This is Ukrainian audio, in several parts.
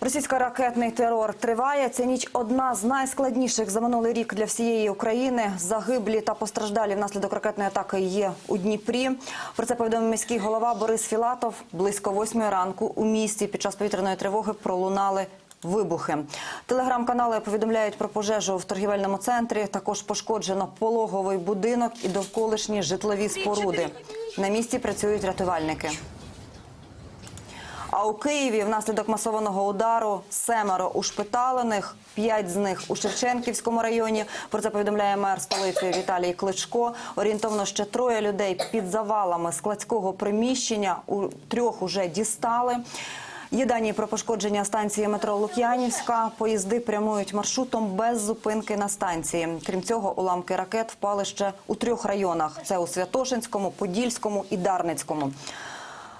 Російський ракетний терор триває. Ця ніч одна з найскладніших за минулий рік для всієї України. Загиблі та постраждалі внаслідок ракетної атаки є у Дніпрі. Про це повідомив міський голова Борис Філатов. Близько восьмої ранку у місті під час повітряної тривоги пролунали. Вибухи телеграм-канали повідомляють про пожежу в торгівельному центрі. Також пошкоджено пологовий будинок і довколишні житлові споруди. На місці працюють рятувальники. А у Києві внаслідок масованого удару семеро ушпиталених, п'ять з них у Шевченківському районі. Про це повідомляє мер столиці Віталій Кличко. Орієнтовно ще троє людей під завалами складського приміщення. У трьох уже дістали. Є дані про пошкодження станції метро Лук'янівська. Поїзди прямують маршрутом без зупинки на станції. Крім цього, уламки ракет впали ще у трьох районах: це у Святошинському, Подільському і Дарницькому.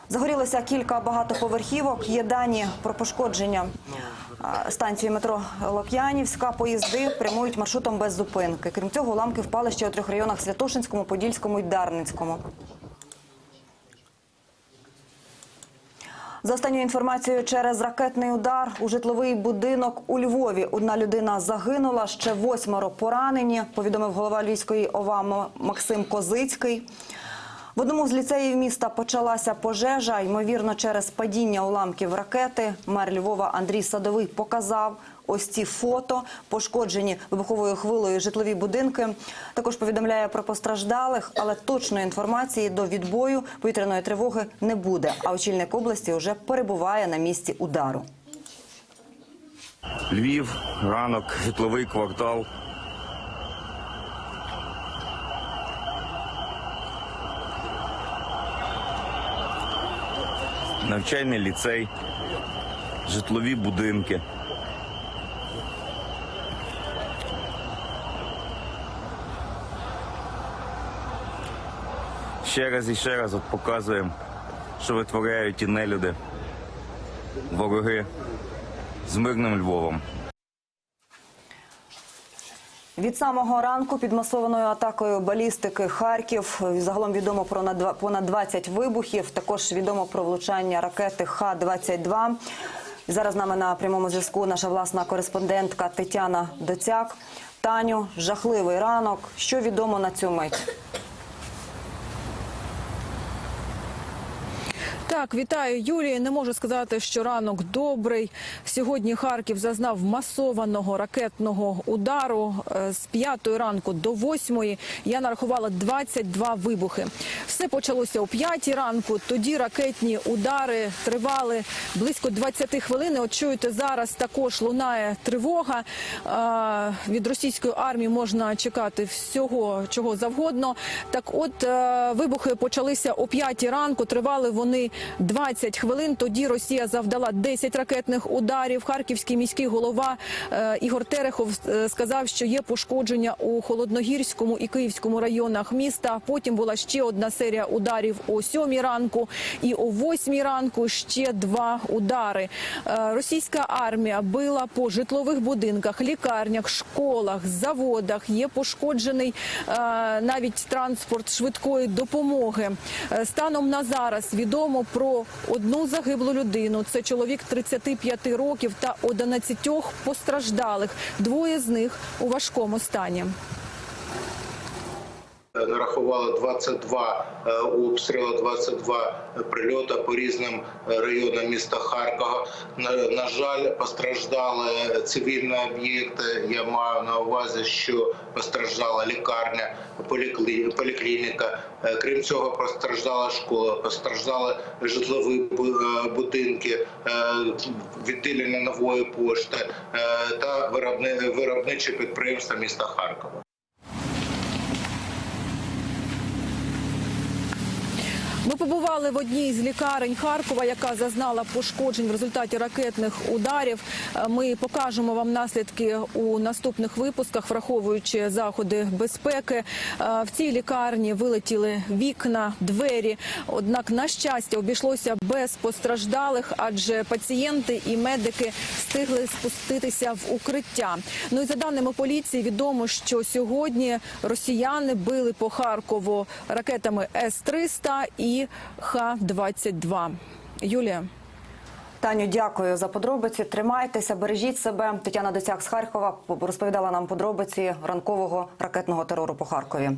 Загорілося кілька багатоповерхівок. Є дані про пошкодження станції метро Лок'янівська. Поїзди прямують маршрутом без зупинки. Крім цього, уламки впали ще у трьох районах Святошинському, Подільському і Дарницькому. За останньою інформацією, через ракетний удар у житловий будинок у Львові одна людина загинула, ще восьмеро поранені. Повідомив голова Львівської ОВА Максим Козицький. В одному з ліцеїв міста почалася пожежа. Ймовірно, через падіння уламків ракети. Мер Львова Андрій Садовий показав ось ці фото, пошкоджені вибуховою хвилею житлові будинки. Також повідомляє про постраждалих, але точної інформації до відбою повітряної тривоги не буде. А очільник області вже перебуває на місці удару. Львів, ранок, житловий квартал. Навчальний ліцей, житлові будинки. Ще раз і ще раз от показуємо, що витворяють і нелюди, вороги з мирним Львовом. Від самого ранку під масованою атакою балістики Харків загалом відомо про понад 20 вибухів. Також відомо про влучання ракети Х-22. І Зараз з нами на прямому зв'язку наша власна кореспондентка Тетяна Доцяк. Таню, жахливий ранок. Що відомо на цю мить? Так, вітаю Юлії. Не можу сказати, що ранок добрий. Сьогодні Харків зазнав масованого ракетного удару Е, з п'ятої ранку до восьмої. Я нарахувала 22 вибухи. Все почалося о п'ятій ранку. Тоді ракетні удари тривали близько 20 хвилин. От чуєте, зараз також лунає тривога. Е, Від російської армії можна чекати всього, чого завгодно. Так, от е, вибухи почалися о п'ятій ранку. Тривали вони 20 хвилин. Тоді Росія завдала 10 ракетних ударів. Харківський міський голова е, Ігор Терехов е, сказав, що є пошкодження у холодногірському і київському районах міста. Потім була ще одна серія ударів о сьомій ранку, і о восьмій ранку ще два удари. Е, Російська армія била по житлових будинках, лікарнях, школах, заводах. Є пошкоджений навіть транспорт швидкої допомоги. Станом на зараз відомо про одну загиблу людину. Це чоловік 35 років та 11 постраждалих. Двоє з них у важкому стані. Нарахували 22 е, обстріли, 22 прильоти по різним е, районам міста Харкова. На, жаль, постраждали цивільні об'єкти. Я маю на увазі, що постраждала лікарня, поліклі- поліклініка. Е, Крім цього, постраждала школа, постраждали житлові е, будинки, е, відділення нової пошти е, та виробни- виробничі підприємства міста Харкова. Ми побували в одній з лікарень Харкова, яка зазнала пошкоджень в результаті ракетних ударів. Е, Ми покажемо вам наслідки у наступних випусках, враховуючи заходи безпеки. Е, В цій лікарні вилетіли вікна, двері. Однак, на щастя, обійшлося без постраждалих, адже пацієнти і медики встигли спуститися в укриття. Ну і за даними поліції, відомо, що сьогодні росіяни били по Харкову ракетами С-300 і Х-22. Юлія. Таню, дякую за подробиці. Тримайтеся, бережіть себе. Тетяна Доцяк з Харкова розповідала нам подробиці ранкового ракетного терору по Харкові.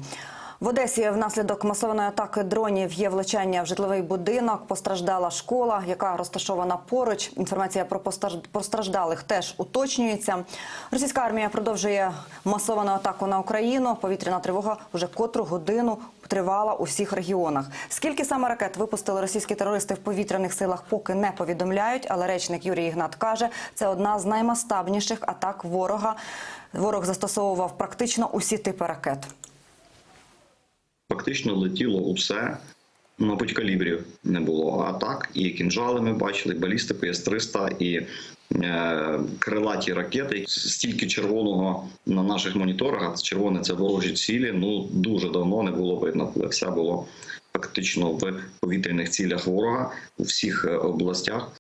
В Одесі внаслідок масованої атаки дронів є влучання в житловий будинок. Постраждала школа, яка розташована поруч. Інформація про постраждалих теж уточнюється. Російська армія продовжує масовану атаку на Україну. Повітряна тривога вже котру годину тривала у всіх регіонах. Скільки саме ракет випустили російські терористи в повітряних силах, поки не повідомляють. Але речник Юрій Ігнат каже, це одна з наймасштабніших атак ворога. Ворог застосовував практично усі типи ракет. Фактично летіло усе. Мабуть, калібрів не було. А так, і кінжали ми бачили, і балістику С-300, і е, крилаті ракети. Стільки червоного на наших моніторах, червоне це ворожі цілі. Ну дуже давно не було видно, коли все було фактично в повітряних цілях ворога у всіх е, областях.